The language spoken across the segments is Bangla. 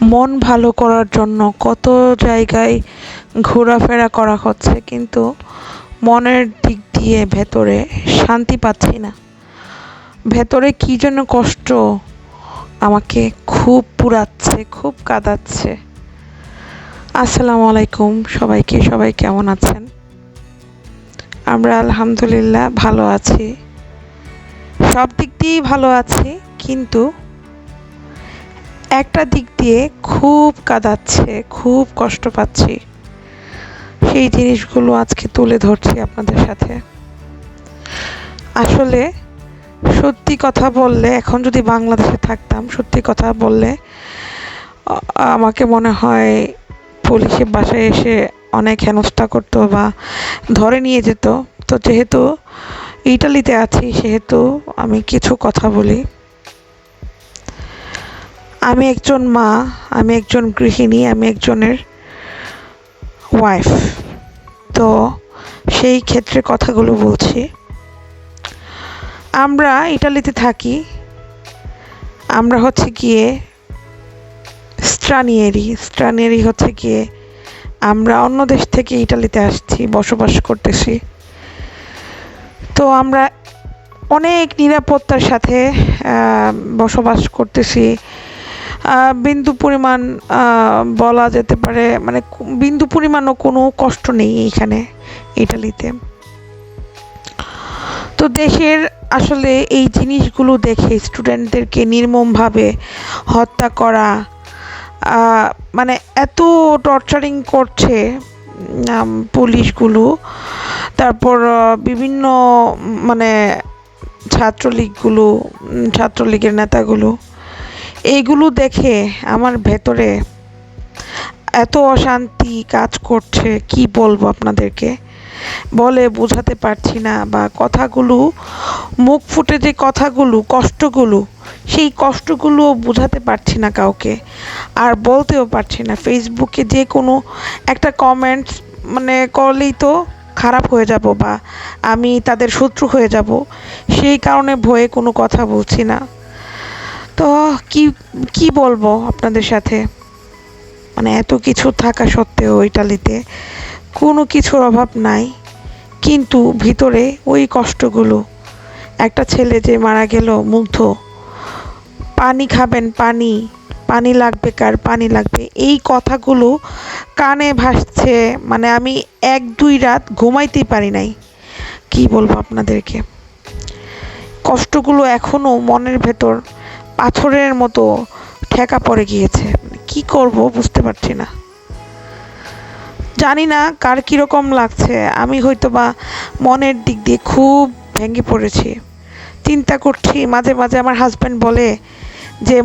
মন ভালো করার জন্য কত জায়গায় ঘোরাফেরা করা হচ্ছে, কিন্তু মনের দিক দিয়ে ভেতরে শান্তি পাচ্ছি না। ভেতরে কী যেন কষ্ট আমাকে খুব পুড়াচ্ছে, খুব কাঁদাচ্ছে। আসসালামু আলাইকুম সবাইকে, সবাই কেমন আছেন? আমরা আলহামদুলিল্লাহ ভালো আছি। সব দিক দিয়েই ভালো আছি, কিন্তু একটা দিক দিয়ে খুব কাঁদাচ্ছে, খুব কষ্ট পাচ্ছি। সেই জিনিসগুলো আজকে তুলে ধরছি আপনাদের সাথে। আসলে সত্যি কথা বললে, এখন যদি বাংলাদেশে থাকতাম, সত্যি কথা বললে আমাকে মনে হয় পুলিশের বাসায় এসে অনেক হেনস্থা করতো বা ধরে নিয়ে যেত। তো যেহেতু ইটালিতে আছি, সেহেতু আমি কিছু কথা বলি। আমি একজন মা, আমি একজন গৃহিণী, আমি একজনের ওয়াইফ তো সেই ক্ষেত্রে কথাগুলো বলছি। আমরা ইটালিতে থাকি। আমরা হচ্ছে গিয়ে স্ট্রানিয়েরি। স্ট্রানিয়েরি হচ্ছে গিয়ে আমরা অন্য দেশ থেকে ইটালিতে আসছি, বসবাস করতেছি। তো আমরা অনেক নিরাপত্তার সাথে বসবাস করতেছি। বিন্দু পরিমাণ বলা যেতে পারে মানে বিন্দু পরিমাণও কোনো কষ্ট নেই এইখানে ইটালিতে। তো দেশের আসলে এই জিনিসগুলো দেখে স্টুডেন্টদেরকে নির্মমভাবে হত্যা করা মানে এত টর্চারিং করছে পুলিশগুলো, তারপর বিভিন্ন মানে ছাত্রলীগগুলো ছাত্রলীগের নেতাগুলো। এইগুলো দেখে আমার ভেতরে এত অশান্তি কাজ করছে, কি বলব আপনাদেরকে? বলে বোঝাতে পারছি না বা কথাগুলো, মুখ ফুটে যে কথাগুলো, কষ্টগুলো, সেই কষ্টগুলো বোঝাতে পারছি না কাউকে। আর বলতেও পারছি না। ফেসবুকে যে কোনো একটা কমেন্টস মানে করলেই তো খারাপ হয়ে যাব বা আমি তাদের শত্রু হয়ে যাব। সেই কারণে ভয়ে কোনো কথা বলছি না। তো কি কি বলব আপনাদের সাথে? মানে এত কিছু থাকা সত্ত্বেও ইটালিতে কোনো কিছুর অভাব নাই। কিন্তু ভিতরে ওই কষ্টগুলো। একটা ছেলে যে মারা গেল মুগ্ধ। পানি খাবেন, পানি পানি লাগবে কার, পানি লাগবে। এই কথাগুলো কানে ভাসছে মানে আমি এক, দুই রাত ঘুমাইতেই পারি নাই। কি বলব আপনাদেরকে? কষ্টগুলো এখনও মনের ভেতর পাথরের মতো ঠেকা পড়ে গিয়েছে। কি করব বুঝতে পারছি না। জানি না কার কীরকম লাগছে। আমি হয়তো বা মনের দিক দিয়ে খুব ভেঙে পড়েছি। চিন্তা করছি, মাঝে মাঝে আমার হাজব্যান্ড বলে যে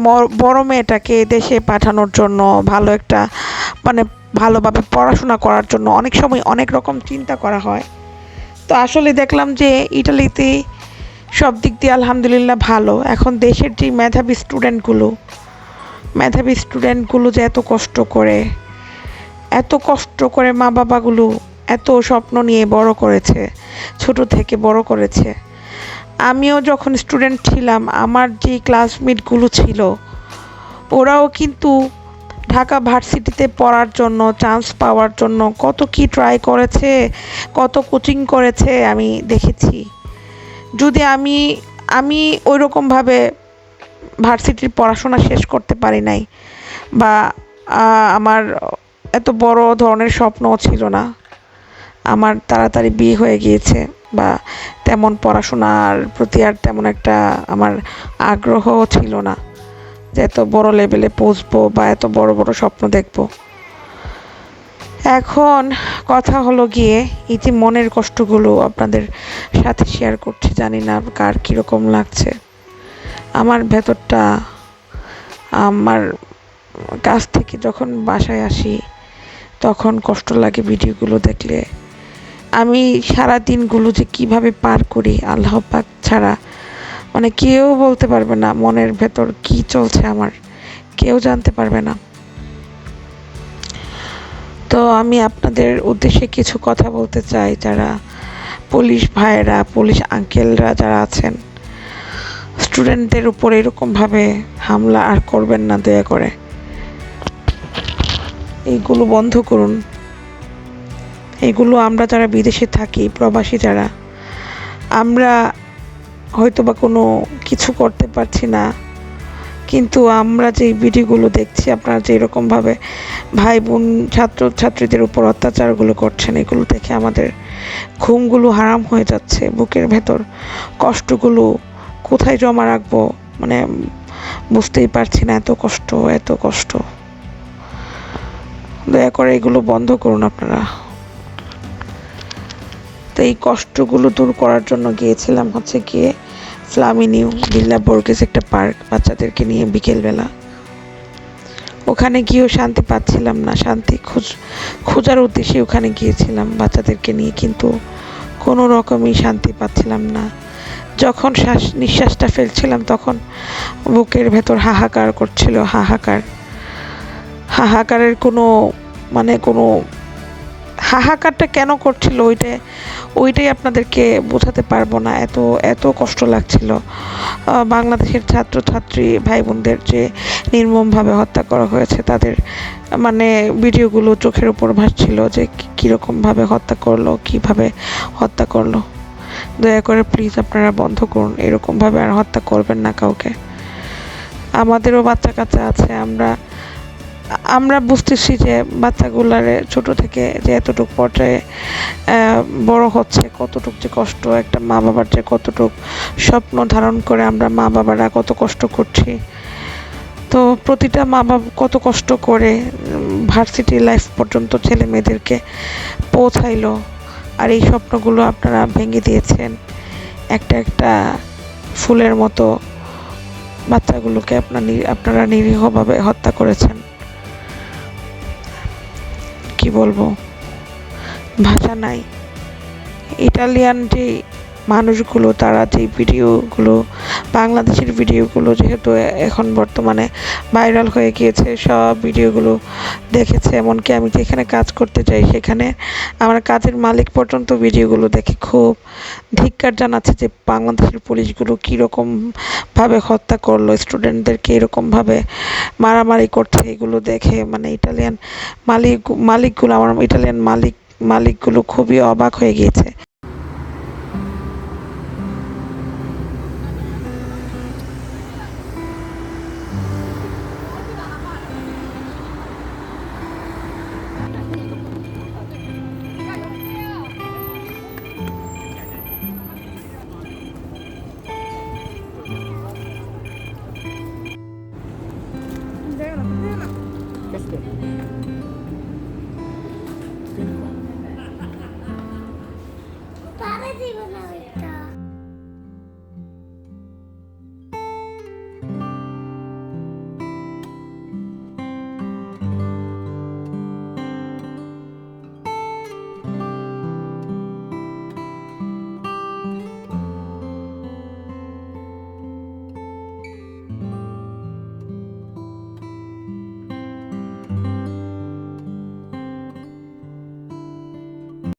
বড় মেয়েটাকে দেশে পাঠানোর জন্য ভালো একটা মানে ভালোভাবে পড়াশোনা করার জন্য অনেক সময় অনেক রকম চিন্তা করা হয়। তো আসলে দেখলাম যে ইটালিতে সব দিক দিয়ে আলহামদুলিল্লাহ ভালো। এখন দেশের যে মেধাবী স্টুডেন্টগুলো মেধাবী স্টুডেন্টগুলো যে এত কষ্ট করে, এত কষ্ট করে মা বাবাগুলো এত স্বপ্ন নিয়ে বড় করেছে, ছোট থেকে বড় করেছে। আমিও যখন স্টুডেন্ট ছিলাম, আমার যে ক্লাসমেটগুলো ছিল, ওরাও কিন্তু ঢাকা ভার্সিটিতে পড়ার জন্য চান্স পাওয়ার জন্য কত কি ট্রাই করেছে, কত কোচিং করেছে আমি দেখেছি। যদি আমি আমি ওই রকমভাবে ভার্সিটির পড়াশোনা শেষ করতে পারি নাই বা আমার এত বড় ধরনের স্বপ্নও ছিল না, আমার তাড়াতাড়ি বিয়ে হয়ে গিয়েছে বা তেমন পড়াশোনার প্রতি আর তেমন একটা আমার আগ্রহও ছিল না যে এত বড় লেভেলে পৌঁছবো বা এত বড় বড় স্বপ্ন দেখব। এখন কথা হলো গিয়ে যে মনের কষ্টগুলো আপনাদের সাথে শেয়ার করছি, জানি না কার কীরকম লাগছে। আমার ভেতরটা, আমার কাছ থেকে যখন বাসায় আসি, তখন কষ্ট লাগে ভিডিওগুলো দেখলে। আমি সারা দিনগুলো যে কীভাবে পার করি, আল্লাহ পাক ছাড়া মানে কেউ বলতে পারবে না মনের ভেতর কি চলছে আমার, কেউ জানতে পারবে না। তো আমি আপনাদের উদ্দেশ্যে কিছু কথা বলতে চাই, যারা পুলিশ ভাইয়েরা, পুলিশ আঙ্কেলরা যারা আছেন, স্টুডেন্টদের উপর এরকমভাবে হামলা আর করবেন না, দয়া করে। এইগুলো বন্ধ করুন। এগুলো আমরা যারা বিদেশে থাকি, প্রবাসী যারা, আমরা হয়তো বা কোনো কিছু করতে পারছি না। কিন্তু আমরা যে ভিডিওগুলো দেখছি, আপনারা যে এরকমভাবে ভাই বোন ছাত্র ছাত্রীদের উপর অত্যাচারগুলো করছেন, এগুলো দেখে আমাদের ঘুমগুলো হারাম হয়ে যাচ্ছে, বুকের ভেতর কষ্টগুলো কোথায় জমা রাখব? মানে বুঝতেই পারছি না, এত কষ্ট এত কষ্ট। দয়া করে এগুলো বন্ধ করুন আপনারা। তো এই কষ্টগুলো দূর করার জন্য গিয়েছিলাম হচ্ছে গিয়ে ফ্লামিনিউ বিল্লা বোর্গেস একটা পার্ক বাচ্চাদেরকে নিয়ে বিকেলবেলা। ওখানে গিয়েও শান্তি পাচ্ছিলাম না, শান্তি খুঁজ, খোঁজার উদ্দেশ্যে ওখানে গিয়েছিলাম বাচ্চাদেরকে নিয়ে, কিন্তু কোনো রকমই শান্তি পাচ্ছিলাম না। যখন শ্বাস, নিঃশ্বাসটা ফেলছিলাম তখন বুকের ভেতর হাহাকার করছিল, হাহাকার। হাহাকারের কোনো মানে কোনো হাহাকারটা কেন করছিল ওইটা, ওইটাই আপনাদেরকে বোঝাতে পারব না। এত এত কষ্ট লাগছিল। বাংলাদেশের ছাত্রছাত্রী ভাই বোনদের যে নির্মমভাবে হত্যা করা হয়েছে, তাদের মানে ভিডিওগুলো চোখের উপর ভাসছিল যে কীরকমভাবে হত্যা করল, কীভাবে হত্যা করল। দয়া করে প্লিজ আপনারা বন্ধ করুন, এরকমভাবে আর হত্যা করবেন না কাউকে। আমাদেরও বাচ্চা কাচ্চা আছে, আমরা আমরা বুঝতেছি যে বাচ্চাগুলার ছোট থেকে যে এতটুক পর্যায়ে বড় হচ্ছে, কতটুক যে কষ্ট একটা মা বাবার যে কতটুক স্বপ্ন ধারণ করে আমরা মা বাবারা কত কষ্ট করছি। তো প্রতিটা মা বাবা কত কষ্ট করে ভার্সিটি লাইফ পর্যন্ত ছেলে মেয়েদেরকে পৌঁছাইলো। আর এই স্বপ্নগুলো আপনারা ভেঙে দিয়েছেন। একটা একটা ফুলের মতো বাচ্চাগুলোকে আপনার আপনারা নিরীহভাবে হত্যা করেছেন। কি বলব? ভাষা নাই। ইটালিয়ান যে মানুষগুলো, তারা যে ভিডিওগুলো, বাংলাদেশের ভিডিওগুলো যেহেতু এখন বর্তমানে ভাইরাল হয়ে গিয়েছে, সব ভিডিওগুলো দেখেছে। এমনকি আমি যেখানে কাজ করতে যাই, সেখানে আমার কাজের মালিক পর্যন্ত ভিডিওগুলো দেখে খুব ধিক্কার জানাচ্ছে যে বাংলাদেশের পুলিশগুলো কীরকমভাবে হত্যা করল, স্টুডেন্টদেরকে এরকমভাবে মারামারি করছে, এগুলো দেখে। মানে ইটালিয়ান মালিক, মালিকগুলো, আমার ইটালিয়ান মালিক, মালিকগুলো খুবই অবাক হয়ে গিয়েছে।